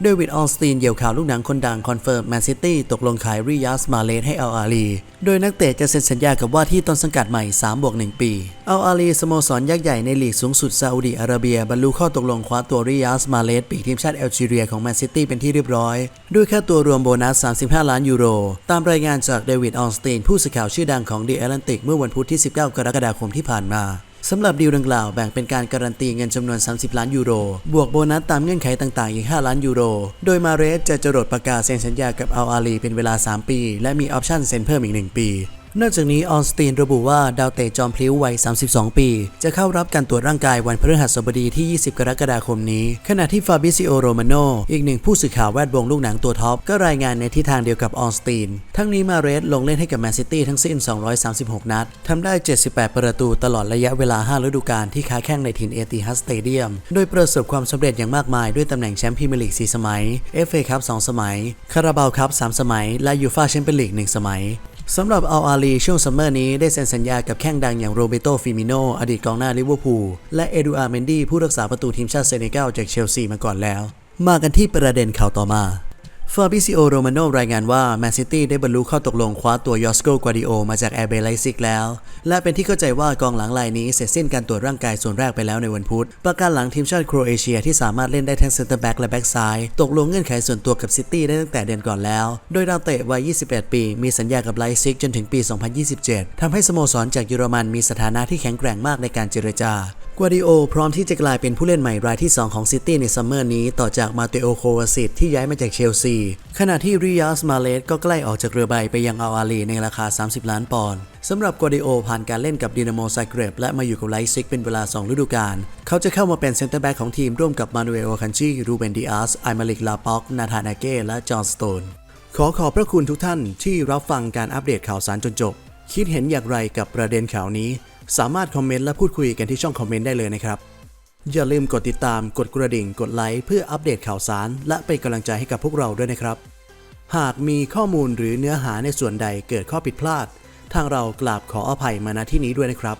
เดวิดออลสตีนเหยี่ยวข่าวลูกหนังคนดังคอนเฟิร์มแมนซิตี้ตกลงขายริยัสมาเลสให้อัลอาลี โดยนักเตะจะเซ็นสัญญากับว่าที่ต้นสังกัดใหม่ 3 บวก 1 ปีอัลอาลีสโมสรยักษ์ใหญ่ในลีกสูงสุดซาอุดีอาระเบีย บรรลุข้อตกลงคว้าตัวริยัสมาเลสปีกทีมชาติแอลจีเรียของแมนซิตี้เป็นที่เรียบร้อย ด้วยค่าตัวรวมโบนัส 35 ล้านยูโร ตามรายงานจากเดวิดออลสตีนผู้สื่อข่าวชื่อดังของ The Atlantic เมื่อวันพุธที่ 19 กรกฎาคมที่ผ่านมา สำหรับดีลดังกล่าวแบ่งเป็นการการันตีเงินจำนวน 30 ล้านยูโร บวกโบนัสตามเงื่อนไขต่างๆ อีก 5 ล้านยูโร โดยมาเรสจะจรดประกาศเซ็นสัญญากับอัลอาลีเป็นเวลา 3 ปี และมีออปชั่นเซ็นเพิ่มอีก 1 ปี นอกจากนี้ออนสตีนระบุว่าดาวเตะจอมพลิ้ววัย 32 ปี จะเข้ารับการตรวจร่างกายวันพฤหัสบดีที่ 20 กรกฎาคมนี้ ขณะที่ฟาบิซิโอโรมาโนอีกหนึ่งผู้สื่อข่าวแวดวงลูกหนังตัวท็อป ก็รายงานในทิศทางเดียวกับออนสตีน ทั้งนี้มาเรสลงเล่นให้กับแมนซิตี้ทั้งสิ้น 236 นัดทำได้ 78 ประตูตลอดระยะเวลา 5 ฤดูกาลที่ค้าแข่งในถิ่นเอติฮัสสเตเดียม โดยประสบความสำเร็จอย่างมากมายด้วยตำแหน่งแชมป์พรีเมียร์ลีก 4 สมัย FA คัพ 2 สมัย คาราบาวคัพ 3 สมัย และยูฟาแชมเปี้ยนลีก 1 สมัย สำหรับอัลอาลีช่วงซัมเมอร์นี้ได้เซ็นสัญญากับแข้งดังอย่างโรเบโตฟิมิโนอดีตกองหน้าลิเวอร์พูลและเอดูอาร์เมนดีผู้รักษาประตูทีมชาติเซเนกัลจากเชลซีมาก่อนแล้ว มากันที่ประเด็นข่าวต่อมา ฟาบิซิโอโรมาโนรายงานว่าแมนซิตี้ได้บรรลุข้อตกลงคว้าตัวยอสโกกวาดิโอมาจากแอร์เบไลซิกแล้ว และเป็นที่เข้าใจว่ากองหลังรายนี้เสร็จสิ้นการตรวจร่างกายส่วนแรกไปแล้วในวันพุธ ประการหลังทีมชาติโครเอเชียที่สามารถเล่นได้ทั้งเซนเตอร์แบ็กและแบ็กซ้าย ตกลงเงื่อนไขส่วนตัวกับซิตี้ได้ตั้งแต่เดือนก่อนแล้ว โดยดาวเตะวัย 28 ปี มีสัญญากับไลซิกจนถึงปี 2027ทำให้สโมสรจากเยอรมันมีสถานะที่แข็งแกร่งมากในการเจรจากัวดิโอพร้อมที่จะกลายเป็นผู้เล่นใหม่รายที่ 2 ของซิตี้ในซัมเมอร์นี้ต่อจากมาเตโอโควาซิตที่ย้ายมาจากเชลซี ขณะที่ริยัสมาเลสก็ใกล้ออกจากเรือใบไปยังอัลอาลีในราคา 30 ล้านปอนด์สำหรับกัวดิโอผ่านการเล่นกับดินาโมซาเกรบและมาอยู่กับไลซิกเป็นเวลา 2 ฤดูกาล เขาจะเข้ามาเป็นเซนเตอร์แบ็กของทีมร่วมกับมานูเอลคันชีรูเบนดิอาสไอมาลิกลาป็อกนาธานอาเก้และจอห์นสโตนขอขอบพระคุณทุกท่านที่รับฟังการอัปเดตข่าวสารจนจบ คิดเห็นอย่างไรกับประเด็นข่าวนี้ สามารถคอมเมนต์และพูดคุยกันที่ช่องคอมเมนต์ได้เลยนะครับ อย่าลืมกดติดตามกดกระดิ่งกดไลค์เพื่ออัปเดตข่าวสาร และเป็นกำลังใจให้กับพวกเราด้วยนะครับ หากมีข้อมูลหรือเนื้อหาในส่วนใดเกิดข้อผิดพลาด ทางเรากราบขออภัยมาณที่นี้ด้วยนะครับ